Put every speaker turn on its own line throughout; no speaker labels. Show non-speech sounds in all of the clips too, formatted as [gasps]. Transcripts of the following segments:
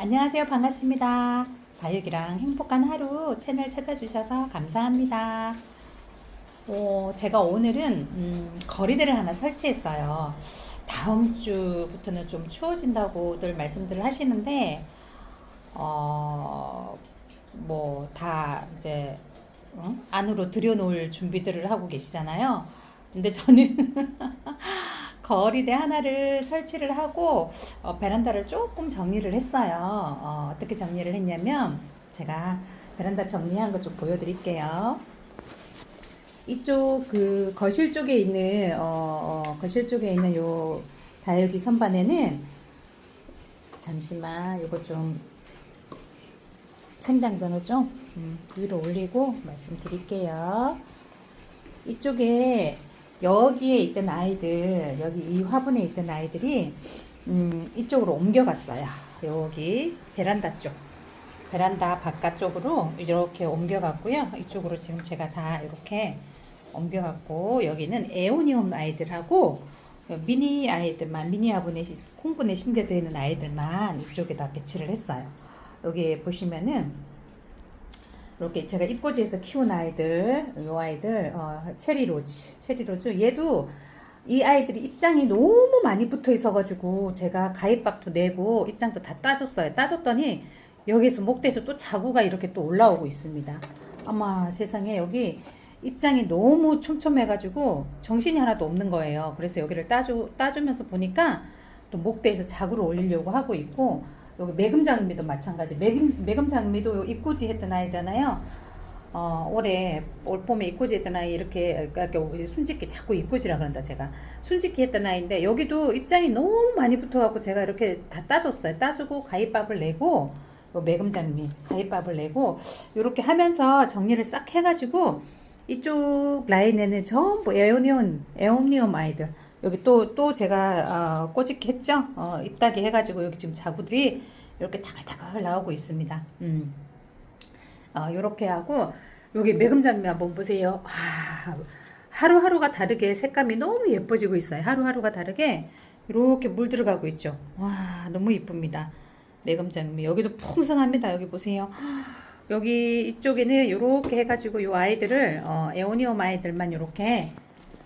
안녕하세요. 반갑습니다. 다육이랑 행복한 하루 채널 찾아주셔서 감사합니다. 어, 제가 오늘은 음, 거리대를 하나 설치했어요. 다음 주부터는 좀 추워진다고들 말씀들을 하시는데, 어, 뭐, 다 이제, 응? 안으로 들여놓을 준비들을 하고 계시잖아요. 근데 저는 [laughs] 거리대 하나를 설치를 하고 어, 베란다를 조금 정리를 했어요. 어, 어떻게 정리를 했냐면 제가 베란다 정리한 거좀 보여드릴게요. 이쪽 그 거실 쪽에 있는 어, 어, 거실 쪽에 있는 요 다육이 선반에는 잠시만 요거 좀 생당근을 좀 음, 위로 올리고 말씀드릴게요. 이쪽에 여기에 있던 아이들, 여기 이 화분에 있던 아이들이 음, 이쪽으로 옮겨갔어요. 여기 베란다 쪽. 베란다 바깥쪽으로 이렇게 옮겨갔고요. 이쪽으로 지금 제가 다 이렇게 옮겨갔고 여기는 에오니움 아이들하고 미니 아이들만 미니 화분에 콩분에 심겨져 있는 아이들만 이쪽에다 배치를 했어요. 여기 보시면은 이렇게 제가 입고지에서 키운 아이들, 요 아이들, 어, 체리로즈, 체리로즈. 얘도 이 아이들이 입장이 너무 많이 붙어 있어가지고 제가 가입박도 내고 입장도 다 따줬어요. 따줬더니 여기서 목대에서 또 자구가 이렇게 또 올라오고 있습니다. 아마 세상에 여기 입장이 너무 촘촘해가지고 정신이 하나도 없는 거예요. 그래서 여기를 따주, 따주면서 보니까 또 목대에서 자구를 올리려고 하고 있고 여기 매금장미도 마찬가지. 매금, 매금장미도 입고지 했던 아이잖아요. 어, 올해 올 봄에 입고지 했던 아이 이렇게 그러니까 순짓기 자꾸 입고지라 그런다 제가 순짓기 했던 아이인데 여기도 입장이 너무 많이 붙어갖고 제가 이렇게 다 따줬어요. 따주고 가입밥을 내고 요 매금장미 가입밥을 내고 이렇게 하면서 정리를 싹 해가지고 이쪽 라인에는 전부 에오니온 에오니움 아이들 여기 또, 또 제가, 어, 꼬집기 했죠? 어, 입다기 해가지고 여기 지금 자구들이 이렇게 다글다글 나오고 있습니다. 음. 어, 요렇게 하고, 여기 매금장미 한번 보세요. 와, 하루하루가 다르게 색감이 너무 예뻐지고 있어요. 하루하루가 다르게 이렇게 물 들어가고 있죠. 와, 너무 이쁩니다. 매금장미. 여기도 풍성합니다. 여기 보세요. 여기 이쪽에는 이렇게 해가지고 요 아이들을, 어, 에오니움 아이들만 이렇게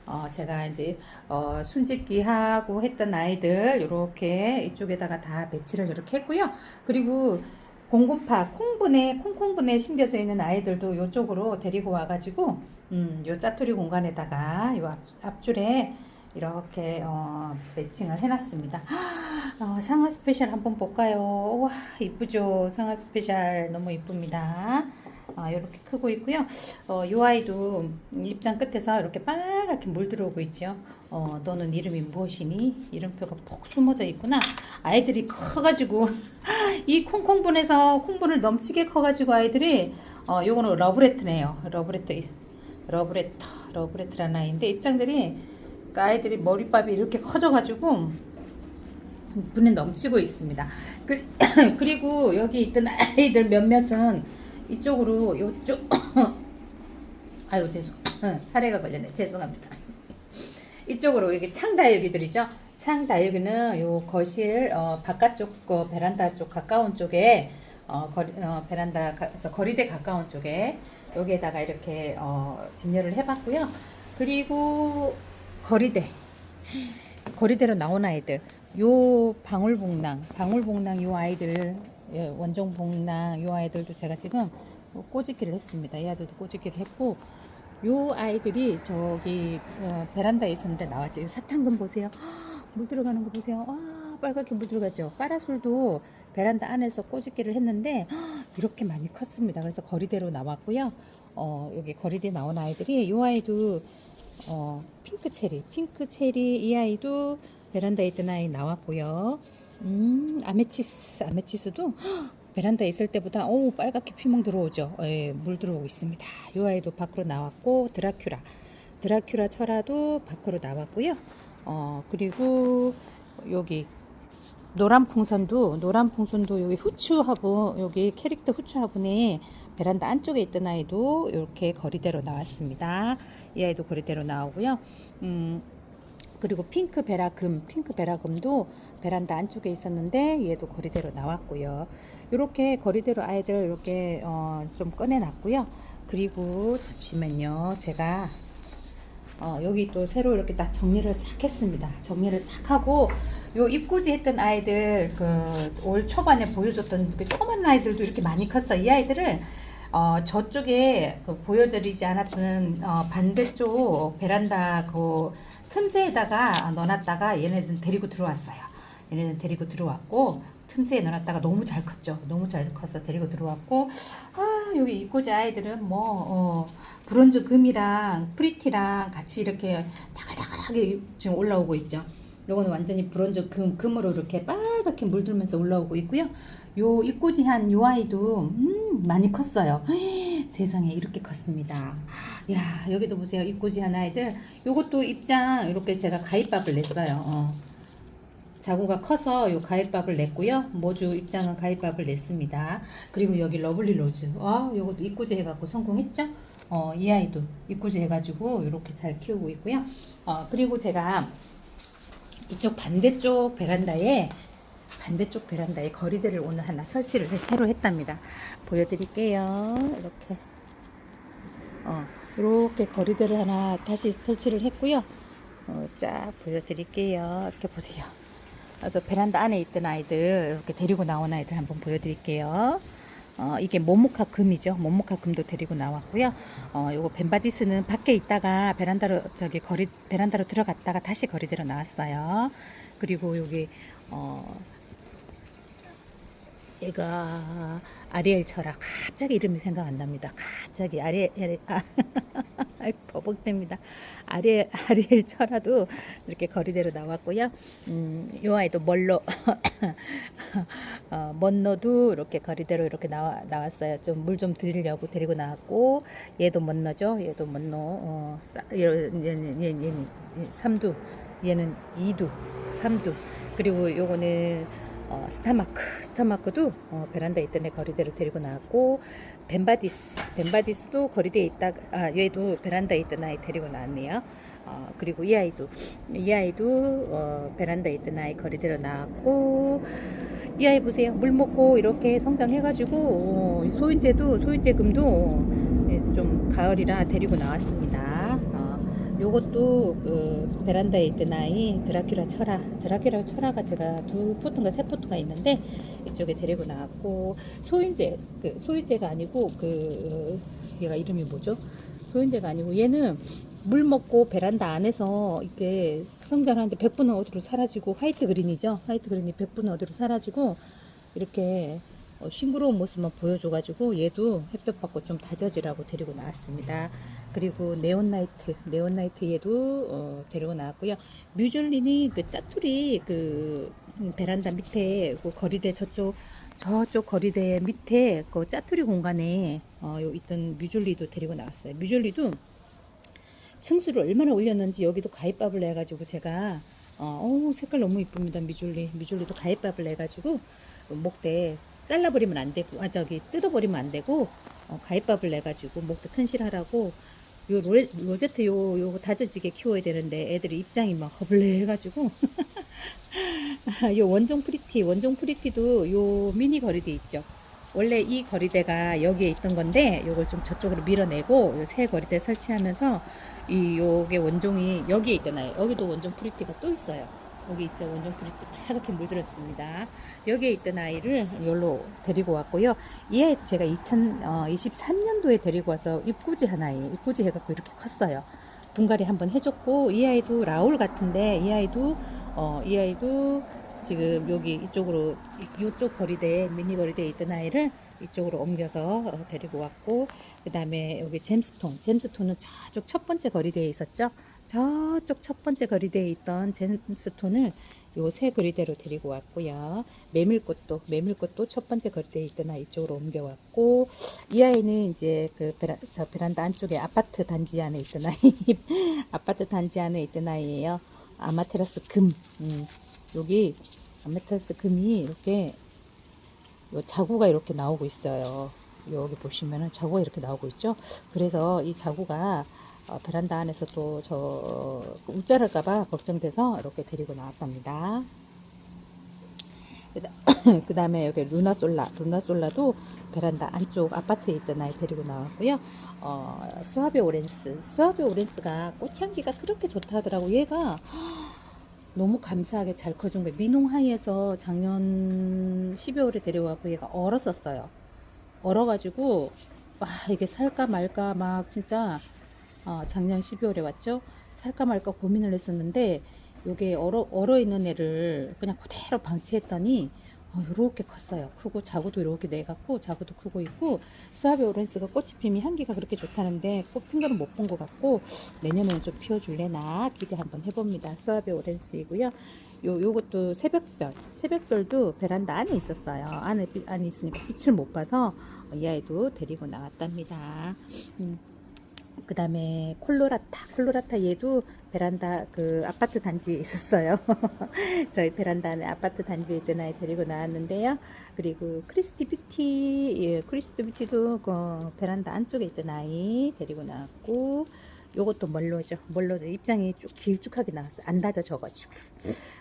어, 제가 이제 어, 순짓기 하고 했던 아이들 이렇게 이쪽에다가 다 배치를 이렇게 했고요. 그리고 공군파 콩분에 콩콩분에 심겨져 있는 아이들도 이쪽으로 데리고 와가지고 음, 요 짜투리 공간에다가 요 앞, 앞줄에 이렇게 어, 매칭을 해놨습니다. 어, 상하 스페셜 한번 볼까요? 와 이쁘죠? 상하 스페셜 너무 이쁩니다. 아, 이렇게 크고 있고요. 어, 이 아이도 입장 끝에서 이렇게 빨갛게 물 들어오고 있죠. 어, 너는 이름이 무엇이니? 이름표가 푹 숨어져 있구나. 아이들이 커가지고 [laughs] 이 콩콩분에서 콩분을 넘치게 커가지고 아이들이 어, 요거는 러브레트네요. 러브레트, 러브레터, 러브레트라는 아이인데 입장들이 그 아이들이 머리밥이 이렇게 커져가지고 분에 넘치고 있습니다. 그, [coughs] 그리고 여기 있던 아이들 몇몇은 이쪽으로 요쪽 [coughs] 아유 죄송 사례가 걸렸네. 죄송합니다. 이쪽으로 여기 창다육이들이죠? 창다육이는 요 거실 어, 바깥쪽 거 베란다 쪽 가까운 쪽에 어, 거리, 어, 베란다 가, 저 거리대 가까운 쪽에 여기에다가 이렇게 어, 진열을 해봤고요. 그리고 거리대. 거리대로 나온 아이들. 요 방울복랑 방울복랑 요 아이들 예, 원종복랑 요 아이들도 제가 지금 꼬집기를 했습니다. 이 아이들도 꼬집기를 했고 요 아이들이 저기 어, 베란다에 있었는데 나왔죠. 요 사탕금 보세요. [gasps] 물 들어가는 거 보세요. 와 빨갛게 물 들어가죠. 까라솔도 베란다 안에서 꼬집기를 했는데 [gasps] 이렇게 많이 컸습니다. 그래서 거리대로 나왔고요. 어, 여기 거리대 나온 아이들이 요 아이도 어, 핑크 체리, 핑크 체리 이 아이도 베란다에 있던 아이 나왔고요. 음, 아메치스, 아메치스도 [gasps] 베란다에 있을 때보다 오 빨갛게 피멍 들어오죠. 예, 물 들어오고 있습니다. 이 아이도 밖으로 나왔고 드라큐라, 드라큐라 철화도 밖으로 나왔고요. 어 그리고 여기 노란 풍선도 노란 풍선도 여기 후추 화분 여기 캐릭터 후추 화분에 베란다 안쪽에 있던 아이도 이렇게 거리대로 나왔습니다. 이 아이도 거리대로 나오고요. 음, 그리고 핑크 베라금, 핑크 베라금도 베란다 안쪽에 있었는데 얘도 거리대로 나왔고요. 이렇게 거리대로 아이들 이렇게 어, 좀 꺼내놨고요. 그리고 잠시만요. 제가 어, 여기 또 새로 이렇게 딱 정리를 싹 했습니다. 정리를 싹 하고 요 입구지 했던 아이들 그 올 초반에 보여줬던 그 조그만 아이들도 이렇게 많이 컸어. 이 아이들을 어, 저쪽에 그 보여드리지 않았던 어, 반대쪽 베란다 그 틈새에다가 넣어놨다가 얘네들 데리고 들어왔어요. 얘네들 데리고 들어왔고 틈새에 넣어놨다가 너무 잘 컸죠. 너무 잘 커서 데리고 들어왔고 아 여기 입고자 아이들은 뭐 어, 브론즈 금이랑 프리티랑 같이 이렇게 다글다글하게 지금 올라오고 있죠. 요거는 완전히 브론즈 금 금으로 이렇게 빨갛게 물들면서 올라오고 있고요. 요 입고지한 요 아이도 음, 많이 컸어요. 헤이, 세상에 이렇게 컸습니다. 야 여기도 보세요. 입고지한 아이들. 요것도 입장 이렇게 제가 가입밥을 냈어요. 어. 자구가 커서 요 가입밥을 냈고요. 모주 입장은 가입밥을 냈습니다. 그리고 여기 러블리 로즈. 아, 요것도 입구제 해갖고 성공했죠? 어, 이 아이도 입구제 해가지고 이렇게 잘 키우고 있고요. 어, 그리고 제가 이쪽 반대쪽 베란다에 반대쪽 베란다에 거리대를 오늘 하나 설치를 해- 새로 했답니다. 보여드릴게요. 이렇게. 어, 이렇게 거리대를 하나 다시 설치를 했고요. 어, 쫙 보여드릴게요. 이렇게 보세요. 그래서 베란다 안에 있던 아이들 이렇게 데리고 나온 아이들 한번 보여드릴게요. 어, 이게 모모카 금이죠. 모모카 금도 데리고 나왔고요. 어, 요거 벤바디스는 밖에 있다가 베란다로 저기 거리 베란다로 들어갔다가 다시 거리대로 나왔어요. 그리고 여기 어, 얘가 아리엘 철학 갑자기 이름이 생각 안 납니다. 갑자기 아리엘 아리- 아, [laughs] 아이, 버벅됩니다. 아리엘 아리엘 철화도 이렇게 거리대로 나왔고요. 음, 요 아이도 멀로 [coughs] 어, 먼너도 이렇게 거리대로 이렇게 나와 나왔어요. 좀 물 좀 드리려고 데리고 나왔고 얘도 먼너죠. 얘도 먼너 어, 싸- 얘는 얘는 얘는 얘는 삼두 얘는 이두 삼두 그리고 요거는 어, 스타마크, 스타마크도 어, 베란다에 있던 애 거리대로 데리고 나왔고 벤바디스, 벤바디스도 거리대에 있다. 아 얘도 베란다에 있던 아이 데리고 나왔네요. 어, 그리고 이 아이도 이 아이도 어, 베란다에 있던 아이 거리대로 나왔고 이 아이 보세요. 물 먹고 이렇게 성장해가지고 어, 소인재도 소인재 금도 예, 좀 가을이라 데리고 나왔습니다. 어, 요것도 그 베란다에 있던 아이 드라큘라 철화 드라큘라 철화가 제가 두 포트인가 세 포트가 있는데 이쪽에 데리고 나왔고 소인재 그 소인재가 아니고 그 얘가 이름이 뭐죠 소인재가 아니고 얘는 물 먹고 베란다 안에서 이렇게 성장하는데 100분은 어디로 사라지고 화이트 그린이죠 화이트 그린이 100분은 어디로 사라지고 이렇게 어, 싱그러운 모습만 보여줘가지고 얘도 햇볕 받고 좀 다져지라고 데리고 나왔습니다. 그리고 네온나이트, 네온나이트 얘도 어, 데리고 나왔고요. 뮤즐린이 그 짜투리 그 음, 베란다 밑에 그 거리대 저쪽 저쪽 거리대 밑에 그 짜투리 공간에 어, 요 있던 뮤즐리도 데리고 나왔어요. 뮤즐리도 층수를 얼마나 올렸는지 여기도 가입밥을 내가지고 제가 어, 어우, 색깔 너무 이쁩니다 미줄리 미줄리도 가입밥을 내가지고 목대 잘라버리면 안 되고 아 저기 뜯어버리면 안 되고 어, 가입밥을 내가지고 목대 튼실하라고 요 로, 로제트 요 요거 다져지게 키워야 되는데 애들이 입장이 막 허블레 해가지고 [laughs] 요 원종 프리티 원종 프리티도 요 미니 거리대 있죠 원래 이 거리대가 여기에 있던 건데 요걸 좀 저쪽으로 밀어내고 요 새 거리대 설치하면서 이 요게 원종이 여기에 있잖아요. 여기도 원종 프리티가 또 있어요. 여기 있죠. 원종 프리티 빨갛게 물들었습니다. 여기에 있던 아이를 여기로 데리고 왔고요. 이 아이도 제가 2023년도에 데리고 와서 입구지 하나에 입구지 해갖고 이렇게 컸어요. 분갈이 한번 해줬고 이 아이도 라울 같은데 이 아이도 어, 이 아이도 지금 여기 이쪽으로 이- 이쪽 거리대에 미니 거리대에 있던 아이를 이쪽으로 옮겨서 어, 데리고 왔고 그 다음에 여기 잼스톤 잼스톤은 저쪽 첫 번째 거리대에 있었죠 저쪽 첫 번째 거리대에 있던 잼스톤을 요 새 거리대로 데리고 왔고요 메밀꽃도 메밀꽃도 첫 번째 거리대에 있던 아이 이쪽으로 옮겨왔고 이 아이는 이제 그 베라, 저 베란다 안쪽에 아파트 단지 안에 있던 아이 [laughs] 아파트 단지 안에 있던 아이예요 아마테라스 금 음. 여기 아메타스 금이 이렇게 요 자구가 이렇게 나오고 있어요. 여기 보시면은 자구가 이렇게 나오고 있죠. 그래서 이 자구가 어, 베란다 안에서 또 저 웃자랄까봐 걱정돼서 이렇게 데리고 나왔답니다. 그 [clears throat] 다음에 여기 루나솔라, 루나솔라도 베란다 안쪽 아파트에 있던 아이 데리고 나왔고요. 어, 수아베 오렌스, 수아베 오렌스가 꽃향기가 그렇게 좋다 하더라고. 얘가 [gasps] 너무 감사하게 잘 커준 거예요. 민홍하이에서 작년 12월에 데려와고 얘가 얼었었어요. 얼어가지고 와 이게 살까 말까 막 진짜 어, 작년 12월에 왔죠. 살까 말까 고민을 했었는데 요게 얼어 얼어 있는 애를 그냥 그대로 방치했더니 어, 요렇게 컸어요. 크고 자구도 이렇게 내갖고 자구도 크고 있고 수아베 오렌스가 꽃이 피면 향기가 그렇게 좋다는데 꽃 핀 거는 못 본 것 같고 내년에는 좀 피워줄래나 기대 한번 해봅니다. 수아베 오렌스이고요. 요 요것도 새벽별 새벽별도 베란다 안에 있었어요. 안에 빛- 안에 있으니까 빛을 못 봐서 이 아이도 데리고 나왔답니다. 음. 그 다음에 콜로라타, 콜로라타 얘도 베란다 그 아파트 단지에 있었어요. [laughs] 저희 베란다 안에 아파트 단지에 있던 아이 데리고 나왔는데요. 그리고 크리스티 뷰티, 예, 크리스티 뷰티도 그 베란다 안쪽에 있던 아이 데리고 나왔고, 요것도 멀로죠. 멀로도 입장이 쭉 길쭉하게 나왔어요. 안 다져져가지고.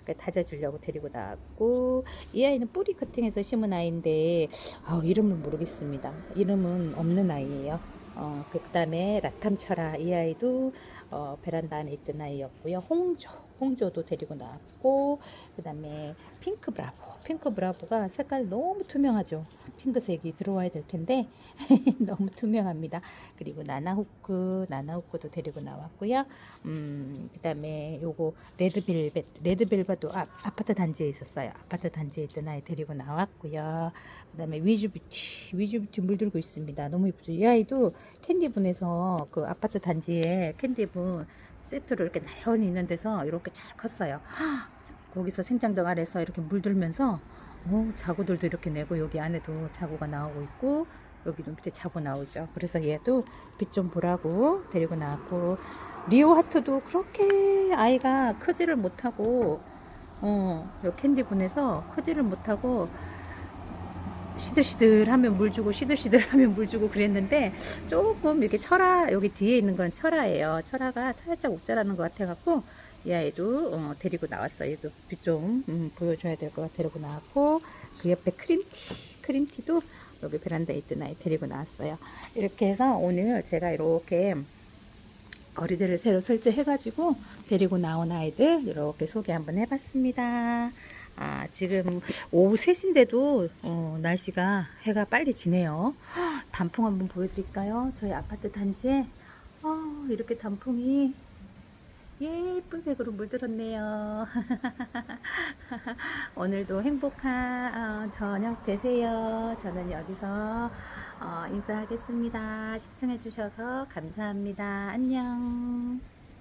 그러니까 다져주려고 데리고 나왔고, 이 아이는 뿌리 커팅해서 심은 아이인데, 아, 이름을 모르겠습니다. 이름은 없는 아이예요. 어, 그 다음에 라탐철아 이 아이도 어, 베란다 안에 있던 아이였고요. 홍조, 홍조도 데리고 나왔고, 그 다음에 핑크 브라보. 핑크 브라보가 색깔 너무 투명하죠. 핑크색이 들어와야 될 텐데, [laughs] 너무 투명합니다. 그리고 나나후크, 나나후크도 데리고 나왔고요. 음, 그 다음에 요거 레드벨벳, 레드벨벳도 아, 아파트 단지에 있었어요. 아파트 단지에 있던 아이 데리고 나왔고요. 그 다음에 위즈뷰티, 위즈뷰티 물들고 있습니다. 너무 예쁘죠. 이 아이도 캔디분에서 그 아파트 단지에 캔디분 세트로 이렇게 나란히 있는 데서 이렇게 잘 컸어요. 거기서 생장덕 아래서 이렇게 물들면서 어, 자구들도 이렇게 내고 여기 안에도 자구가 나오고 있고 여기도 밑에 자구 나오죠. 그래서 얘도 빛 좀 보라고 데리고 나왔고 리오 하트도 그렇게 아이가 크지를 못하고 어, 요 캔디 분에서 크지를 못하고 시들시들하면 물 주고 시들시들하면 물 주고 그랬는데 조금 이렇게 철화 여기 뒤에 있는 건 철화예요. 철화가 살짝 옥자라는 것 같아갖고 이 아이도 어, 데리고 나왔어요. 얘도 빛좀 음, 보여줘야 될 것 같아 데리고 나왔고 그 옆에 크림티 크림티도 여기 베란다에 있던 아이 데리고 나왔어요. 이렇게 해서 오늘 제가 이렇게 거리들을 새로 설치해가지고 데리고 나온 아이들 이렇게 소개 한번 해봤습니다. 아, 지금 오후 3시인데도 어, 날씨가 해가 빨리 지네요. 헉, [gasps] 단풍 한번 보여드릴까요? 저희 아파트 단지에 어, 이렇게 단풍이 예쁜 색으로 물들었네요. [laughs] 오늘도 행복한 어, 저녁 되세요. 저는 여기서 어, 인사하겠습니다. 시청해주셔서 감사합니다. 안녕.